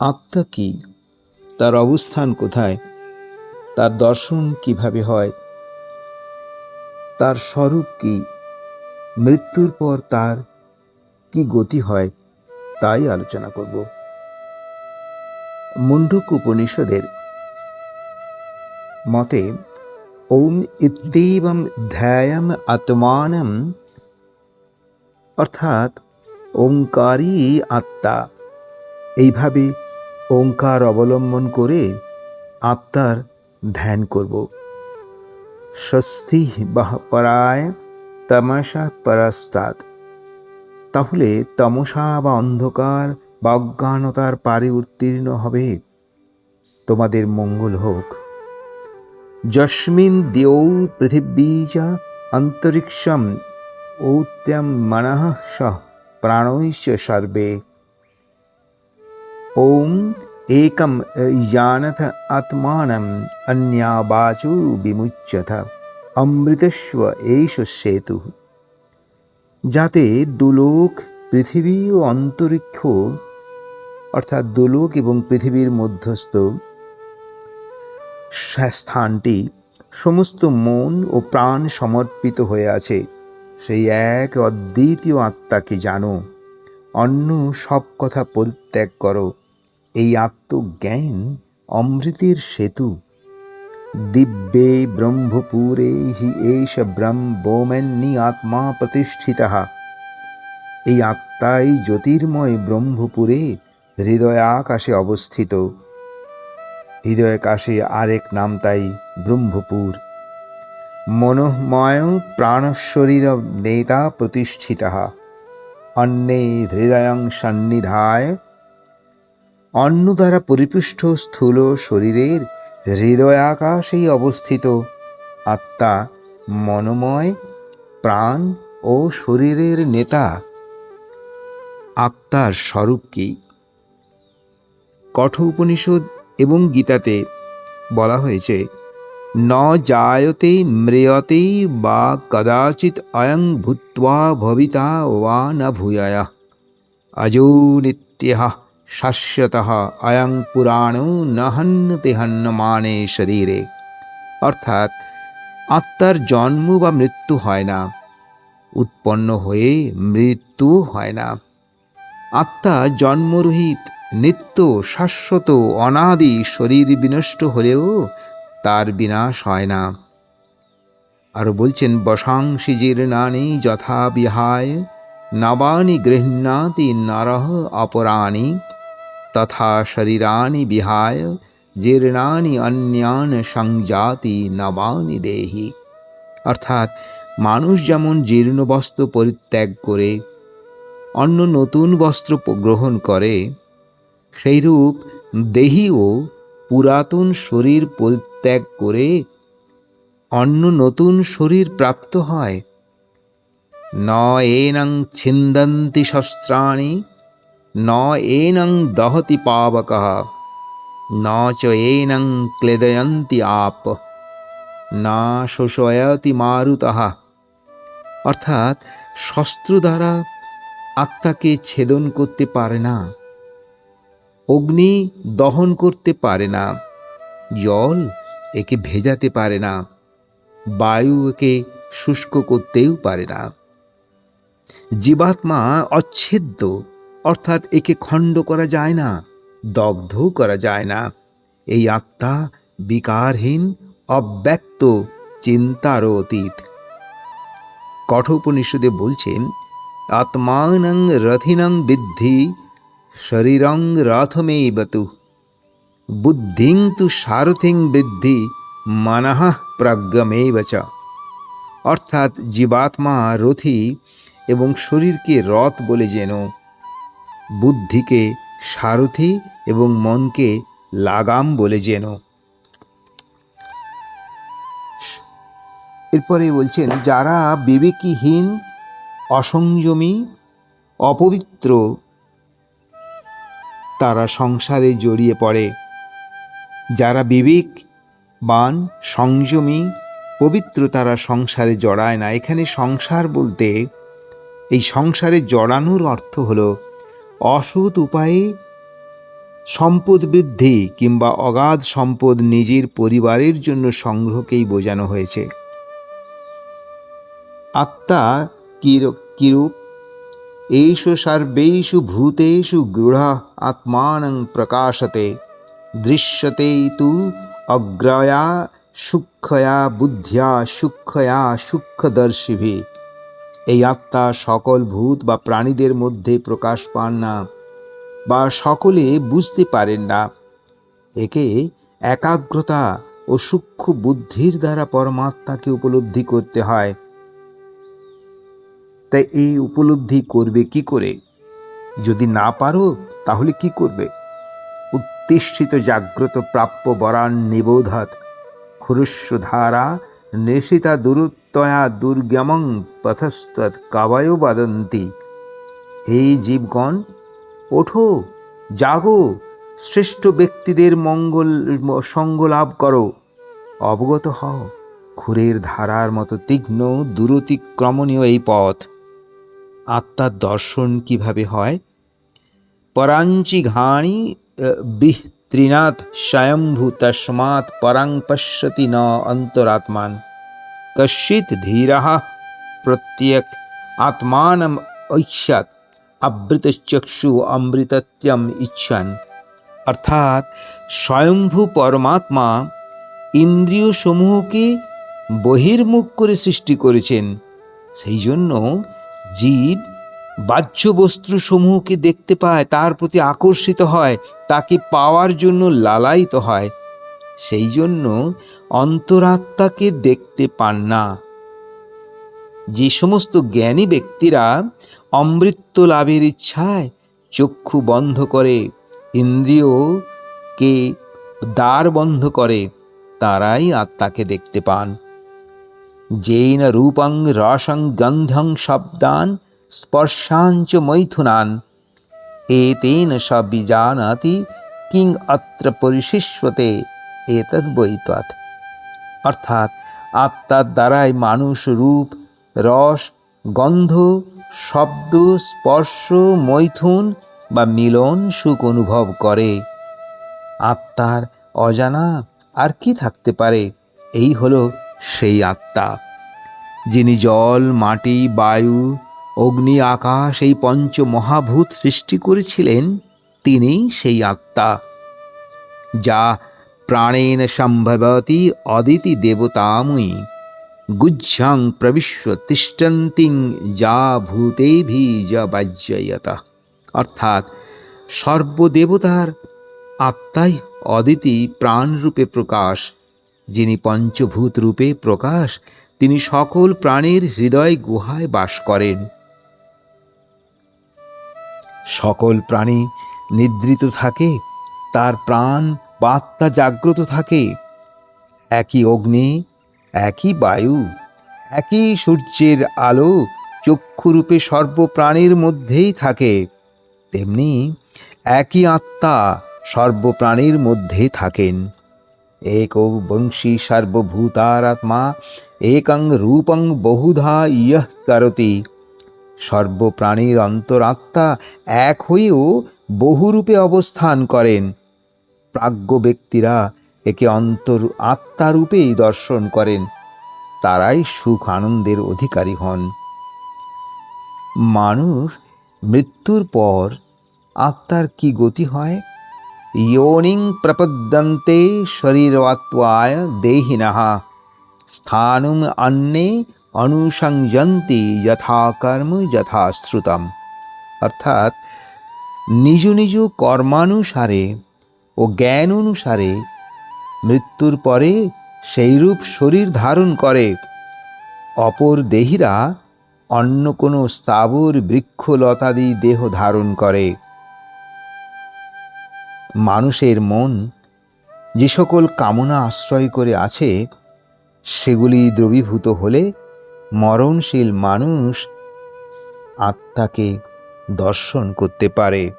আত্মা কি? তার অবস্থান কোথায়? তার দর্শন কীভাবে হয়? তার স্বরূপ কি? মৃত্যুর পর তার কি গতি হয়? তাই আলোচনা করব। মুন্ডুক উপনিষদের মতে, ওম ইত্যেবম ধ্যায়ম আত্মানম, অর্থাৎ ওঙ্কারই আত্মা, এইভাবে ওঙ্কার অবলম্বন করে আত্মার ধ্যান করব। স্বস্তি পরায় তামাশা পরাস্তাদ। তাহলে তমসা বা অন্ধকার বা অজ্ঞানতার পারে উত্তীর্ণ হবে। তোমাদের মঙ্গল হোক। যস্মিন দেও পৃথিবী চ অন্তরিক্ষম, ঔত্যম মনঃ সহ প্রাণৈশ্চ সর্বে। ওম একম জানথ আত্মানম অন্যাবাচু বিমুচ্যথ অমৃতস্ব এইষ সেতু যাতে দুলোক পৃথিবী ও অন্তরিক্ষ অর্থাৎ দুলোক এবং পৃথিবীর মধ্যস্থ স্থানটি সমস্ত মন ও প্রাণ সমর্পিত হয়ে আছে সেই এক অদ্বিতীয় আত্মাকে জানো, অন্য সব কথা পরিত্যাগ করো। এই আত্মজ্ঞান অমৃতের সেতু। দিব্যে ব্রহ্মপুরে হি এষ ব্রহ্মোমন্যি আত্মা প্রতিষ্ঠিত। এই আত্মাই জ্যোতির্ময় ব্রহ্মপুরে হৃদয়াকাশে অবস্থিত। হৃদয়াকাশে আরেক নাম তাই ব্রহ্মপুর। মনোময় প্রাণশরীর নেতা প্রতিষ্ঠিত। অন্যে হৃদয়ং সন্নিধায় অন্য দ্বারা পরিপুষ্ট স্থূল শরীরের হৃদয়াকাশেই অবস্থিত। আত্মা মনোময়, প্রাণ ও শরীরের নেতা। আত্মার স্বরূপ কি? কঠোপনিষদ এবং গীতাতে বলা হয়েছে, ন জায়তে ম্রিয়তে বা কদাচিৎ অয়ং ভূত্বা ভবিতা ওয়া না ভূয়ায়। অজো নিত্যঃ শাশ্বতঃ অয়ং পুরাণো ন হন্যতে হন্যমানে শরীরে। অর্থাৎ আত্মার জন্ম বা মৃত্যু হয় না, উৎপন্ন হয়ে মৃত্যু হয় না। আত্মা জন্মরহিত, নিত্য, শাশ্বত, অনাদি শরীর বিনষ্ট হলেও তার বিনাশ হয় না। আর বলছেন বসাংশি জীর্ণানি যথা বিহায়, নবানি গৃহ্ণাতি নরহ অপরাণি। তথা শরীরানি বিহায় জীর্ণানি অন্যান সংজাতি নবানি দেহি অর্থাৎ মানুষ যেমন জীর্ণ বস্ত্র পরিত্যাগ করে, অন্য নতুন বস্ত্র গ্রহণ করে, সেইরূপ দেহীও পুরাতন শরীর পরিত্যাগ করে অন্য নতুন শরীর প্রাপ্ত হয়। ন এনং ছিন্দন্তি শস্ত্রাণি ন এনং দহতি পাবক ন চ ক্লেদয়ন্তি আপ না শোষয়তি মারুতः অর্থাৎ শস্ত্র দ্বারা আত্মাকে ছেদন করতে পারে না, অগ্নি দহন করতে পারে না, জল একে ভেজাতে পারে না, বায়ু একে শুষ্ক করতেও পারে না। জীবাত্মা অচ্ছেদ্য। অর্থাৎ একে খণ্ড করা যায় না, দগ্ধ করা যায় না। এই আত্মা বিকারহীন, অব্যক্ত চিন্তারও অতীত কঠোপনিষদে বলছেন, আত্মানং রথিনং বিদ্ধি, শরীরং রথমেব তু বুদ্ধিং তু সারথিং বৃদ্ধি মনঃ প্রজ্ঞমেব চ অর্থাৎ জীবাত্মা রথি এবং শরীরকে রথ বলে যেন বুদ্ধিকে সারথি এবং মনকে লাগাম বলে যেন এরপরে বলছেন, যারা বিবেকীহীন, অসংযমী, অপবিত্র, তারা সংসারে জড়িয়ে পড়ে। যারা বিবেক বান সংযমী, পবিত্র, তারা সংসারে জড়ায় না। এখানে সংসার বলতে, এই সংসারে জড়ানোর অর্থ হল অসৎ উপায়ে সম্পদ বৃদ্ধি কিংবা অগাধ সম্পদ নিজের পরিবারের জন্য সংগ্রহকেই বোঝানো হয়েছে। আত্মা কির- কিরূপ? এইষু সর্বেষু ভূতেষু গৃঢ় আত্মানং প্রকাশতে, দৃশ্যতে তু অগ্রয়া সূক্ষ্ময়া বুদ্ধিয়া সূক্ষ্ময়া সূক্ষ্মদর্শিভি এই আত্মা সকল ভূত বা প্রাণীদের মধ্যে প্রকাশ পান না বা সকলে বুঝতে পারেন না। একে একাগ্রতা ও সূক্ষ্ম বুদ্ধির দ্বারা পরমাত্মাকে উপলব্ধি করতে হয়। তাই এই উপলব্ধি করবে কি করে? যদি না পারো, তাহলে কি করবে? উত্তিষ্ঠিত জাগ্রত প্রাপ্য বরান নিবোধাত। খুরুষ্যধারা নিশিতা দুরুত্তয়া দুর্গমং পথস্তৎ কাবায় বাদন্তি হে জীবগণ ওঠো জাগো শ্রেষ্ঠ ব্যক্তিদের মঙ্গল সঙ্গ লাভ করো অবগত হও, খুরের ধারার মতো তীক্ষ্ণ, দূরতিক্রমণীয় এই পথ। আত্মার দর্শন কীভাবে হয়? পরাঞ্চি ঘাণি বিস্তৃণাৎ স্বয়ম্ভূ তস্মাৎ পরাং পশ্যতি ন অন্তরাত্মান। কশ্চিৎ ধীরः প্রত্যেক আত্মানম ঐষ্যাৎ আবৃতচক্ষু অমৃতত্যম ইচ্ছান। অর্থাৎ স্বয়ম্ভু পরমাত্মা ইন্দ্রিয় সমূহকে বহির্মুখ করে সৃষ্টি করেছেন। সেই জন্য জীব বাহ্য বস্তু সমূহকে দেখতে পায়, তার প্রতি আকর্ষিত হয়, তাকে পাওয়ার জন্য লালায়িত হয়। সেই জন্য অন্তরাত্মাকে দেখতে পান না। যে সমস্ত জ্ঞানী ব্যক্তিরা অমৃত্য লাভের ইচ্ছায় চক্ষু বন্ধ করে ইন্দ্রিয়কে দ্বার বন্ধ করে, তারাই আত্মাকে দেখতে পান। যেই না রূপাং রসং গন্ধং শব্দান স্পর্শাঞ্চ মৈথুনান। এতেন সবিজানাতি, কিং অত্র পরিশিষ্যতে এতদ বৈতৎ। অর্থাৎ আত্মার দ্বারাই মানুষ রূপ, রস, গন্ধ, শব্দ, স্পর্শ, মৈথুন বা মিলন সুখ অনুভব করে। আত্মার অজানা আর কি থাকতে পারে? এই হলো সেই আত্মা, যিনি জল, মাটি, বায়ু অগ্নি আকাশ এই পঞ্চ মহাভূত সৃষ্টি করেছিলেন তিনি সেই আত্মা, যা প্রাণেন সম্ভবতী অদিতি দেবতাময়ী। গুজ্জাং প্রবিশ্ব তিষ্ঠন্তিং যা ভূতেভি যা বাজ্যয়ত। অর্থাৎ সর্বদেবতার আত্মাই অদিতি প্রাণরূপে প্রকাশ। যিনি পঞ্চভূত রূপে প্রকাশ, তিনি সকল প্রাণীর হৃদয় গুহায় বাস করেন। সকল প্রাণী নিদ্রিত থাকে, তার প্রাণ বা জাগ্রত থাকে। একই অগ্নি, একই বায়ু, একই সূর্যের আলো চক্ষুরূপে সর্বপ্রাণীর মধ্যেই থাকে। তেমনি একই আত্মা সর্বপ্রাণীর মধ্যে থাকেন। এক বংশী সর্বভূতারাত্মা, একং রূপং বহুধা ইয়ঃ করতি। সর্বপ্রাণীর অন্তরাত্মা এক হয়েও বহুরূপে অবস্থান করেন। প্রাজ্ঞ ব্যক্তিরা একে অন্তর আত্মারূপেই দর্শন করেন। তারাই সুখ আনন্দের অধিকারী হন। মানুষ মৃত্যুর পর আত্মার কি গতি হয়? ইয়োনিং প্রপদ্যন্তে শরীর শরীরত্বায় দেহিনঃ। স্থানুম অন্যে অনুসংযন্তি যথা কর্ম যথাশ্রুতম অর্থাৎ নিজ নিজ কর্মানুসারে ও জ্ঞান অনুসারে মৃত্যুর পরে সেইরূপ শরীর ধারণ করে। অপর দেহীরা অন্য কোনো স্থাবর বৃক্ষলতাদি দেহ ধারণ করে। মানুষের মন যে সকল কামনা আশ্রয় করে আছে, সেগুলি দ্রবীভূত হলে মরণশীল মানুষ আত্মাকে দর্শন করতে পারে।